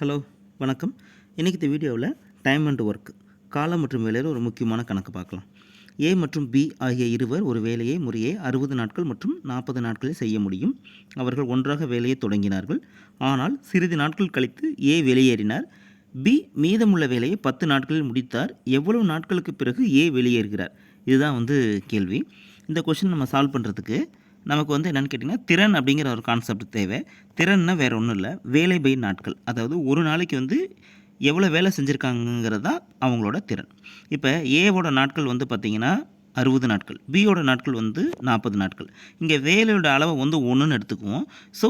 Hello வணக்கம். இன்றைக்கி இந்த வீடியோவில் டைம் அண்ட் ஒர்க் காலம் மற்றும் வேலையில் ஒரு முக்கியமான கணக்கு பார்க்கலாம். ஏ மற்றும் பி ஆகிய இருவர் ஒரு வேலையை முறையே அறுபது நாட்கள் மற்றும் நாற்பது நாட்களில் செய்ய முடியும். அவர்கள் ஒன்றாக வேலையை தொடங்கினார்கள். ஆனால் சிறிது நாட்கள் கழித்து ஏ வெளியேறினார். பி மீதமுள்ள வேலையை பத்து நாட்களில் முடித்தார். எவ்வளவு நாட்களுக்கு பிறகு ஏ வெளியேறுகிறார்? இதுதான் வந்து கேள்வி. இந்த கொஷின் நம்ம சால்வ் பண்ணுறதுக்கு நமக்கு வந்து என்னென்னு கேட்டிங்கன்னா திறன் அப்படிங்கிற ஒரு கான்செப்ட் தேவை. திறன்னா வேறு ஒன்றும் இல்லை. வேலை பை நாட்கள். அதாவது ஒரு நாளைக்கு வந்து எவ்வளோ வேலை செஞ்சுருக்காங்கிறது தான் அவங்களோட திறன். இப்போ ஏவோட நாட்கள் வந்து பார்த்திங்கன்னா அறுபது நாட்கள். பியோட நாட்கள் வந்து நாற்பது நாட்கள். இங்கே வேலையோட அளவை வந்து ஒன்றுன்னு எடுத்துக்குவோம். ஸோ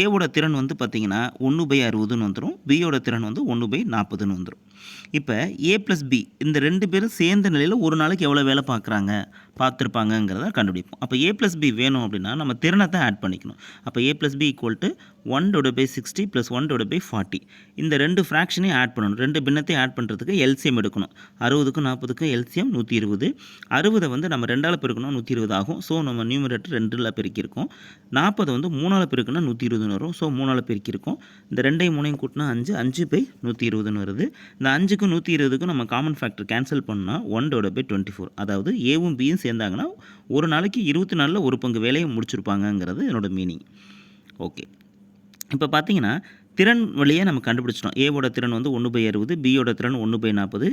ஏவோட திறன் வந்து பார்த்திங்கன்னா ஒன்று பை அறுபதுன்னு வந்துடும் பியோட திறன் வந்து ஒன்று பை நாற்பதுன்னு வந்துடும் இப்போ ஏ ப்ளஸ் பி இந்த ரெண்டு பேரும் சேர்ந்த நிலையில் ஒரு நாளைக்கு எவ்வளோ வேலை பார்க்குறாங்க? பார்த்துருப்பாங்கங்கிறத கண்டுபிடிப்போம். அப்போ ஏ ப்ளஸ் பி வேணும் அப்படின்னா நம்ம திறனை தான் ஆட் பண்ணிக்கணும். அப்போ A plus B equal to one டோட by sixty plus one டோட பை ஃபார்ட்டி இந்த ரெண்டு ஃப்ராக்ஷனையும் ஆட் பண்ணணும். ரெண்டு பின்னத்தையும் ஆட் பண்ணுறதுக்கு எல்சிஎம் எடுக்கணும். அறுபதுக்கும் நாற்பதுக்கும் எல்சிஎம் நூற்றி இருபது. அறுபதை வந்து நம்ம ரெண்டால் பெருக்கணும் நூற்றி இருபது ஆகும். ஸோ நம்ம நியூமரேட்டர் ரெண்டில் பெருக்கியிருக்கோம். நாற்பது வந்து மூணால் பெருக்குனா நூற்றி இருபதுன்னு வரும். ஸோ மூணால் பெருக்கியிருக்கோம். இந்த ரெண்டையும் மூணையும் கூட்டினா அஞ்சு. அஞ்சு பை நூற்றி இருபதுன்னு வருது. இந்த அஞ்சுக்கும் நூற்றி இருபதுக்கும் நம்ம காமன் ஃபேக்டர் கேன்சல் பண்ணால் ஒன் டோட பை டுவெண்ட்டி ஃபோர் அதாவது ஏவும் பியும் சேர்ந்தாங்கன்னா ஒரு நாளைக்கு இருபத்தி நாலில் ஒரு பங்கு வேலையை முடிச்சிருப்பாங்கங்கிறது என்னோட மீனிங் ஓகே இப்போ பார்த்தீங்கன்னா திறன் வழியாக நம்ம கண்டுபிடிச்சிட்டோம். ஏவோட திறன் வந்து ஒன்று பை அறுபது பியோட திறன் ஒன்று பை நாற்பது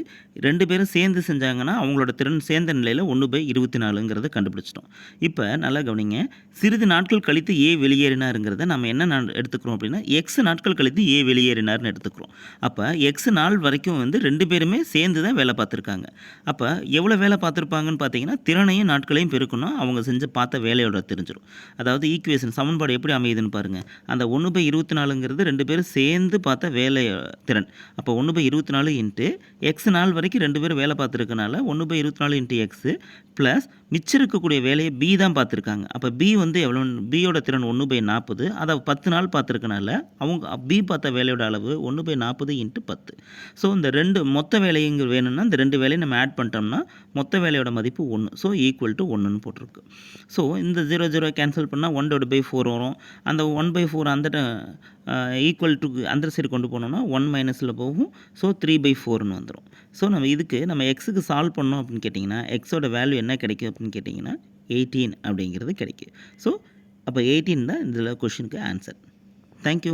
ரெண்டு பேரும் சேர்ந்து செஞ்சாங்கன்னா அவங்களோட திறன் சேர்ந்த நிலையில் ஒன்று பை இருபத்தி நாலுங்கிறத கண்டுபிடிச்சிட்டோம். இப்போ நல்லா கவனிங்க. சிறிது நாட்கள் கழித்து ஏ வெளியேறினாருங்கிறத நம்ம என்ன நான் எடுத்துக்கிறோம் அப்படின்னா எக்ஸ் நாட்கள் கழித்து ஏ வெளியேறினார்னு எடுத்துக்கிறோம். அப்போ எக்ஸ் நாள் வரைக்கும் வந்து ரெண்டு பேருமே சேர்ந்து தான் வேலை பார்த்துருக்காங்க. அப்போ எவ்வளோ வேலை பார்த்துருப்பாங்கன்னு பார்த்தீங்கன்னா திறனையும் நாட்களையும் பெருக்கணும் அவங்க செஞ்சு பார்த்த வேலையோட தெரிஞ்சிடும் அதாவது ஈக்குவேஷன் சமன்பாடு எப்படி அமையுதுன்னு பாருங்கள் அந்த ஒன்று பை இருபத்தி நாலுங்கிறது ரெண்டு பேரும் சேர்ந்து பார்த்தா வேலை திறன். அப்போ ஒன்று பை இருபத்தி நாலு இன்ட்டு எக்ஸ் நாள் வரைக்கும் ரெண்டு பேரும் வேலை பார்த்துருக்கனால ஒன்று பை இருபத்தி நாலு இன்ட்டு எக்ஸு ப்ளஸ் மிச்சம் இருக்கக்கூடிய வேலையை பி தான் பார்த்துருக்காங்க. அப்போ பி வந்து எவ்வளோ பியோட திறன் ஒன்று பை நாற்பது. அதை பத்து நாள் பார்த்துருக்கனால அவங்க பி பார்த்த வேலையோட அளவு ஒன்று பை நாற்பது இன்ட்டு பத்து. ஸோ இந்த ரெண்டு மொத்த வேலைங்க வேணும்னா இந்த ரெண்டு வேலையை நம்ம ஆட் பண்ணிட்டோம்னா மொத்த வேலையோட மதிப்பு ஒன்று. ஸோ ஈக்குவல் டு ஒன்றுன்னு போட்டிருக்கு. ஸோ இந்த ஜீரோ ஜீரோ கேன்சல் பண்ணால் ஒன் டோட் பை ஃபோர் வரும். அந்த ஒன் பை ஃபோர் அந்த ஈக்குவல் டு அந்த சைடு கொண்டு போனோம்னா ஒன் மைனஸில் போகும். ஸோ த்ரீ பை ஃபோர்னு வந்துடும் ஸோ நம்ம இதுக்கு நம்ம எக்ஸுக்கு சால்வ் பண்ணோம் அப்படின்னு கேட்டிங்கன்னா எக்ஸோட வேல்யூ என்ன கிடைக்கும் அப்படின்னு கேட்டிங்கன்னா எயிட்டீன் அப்படிங்கிறது கிடைக்கும். ஸோ அப்போ எயிட்டீன் தான் இதில் கொஷினுக்கு ஆன்சர் தேங்க்யூ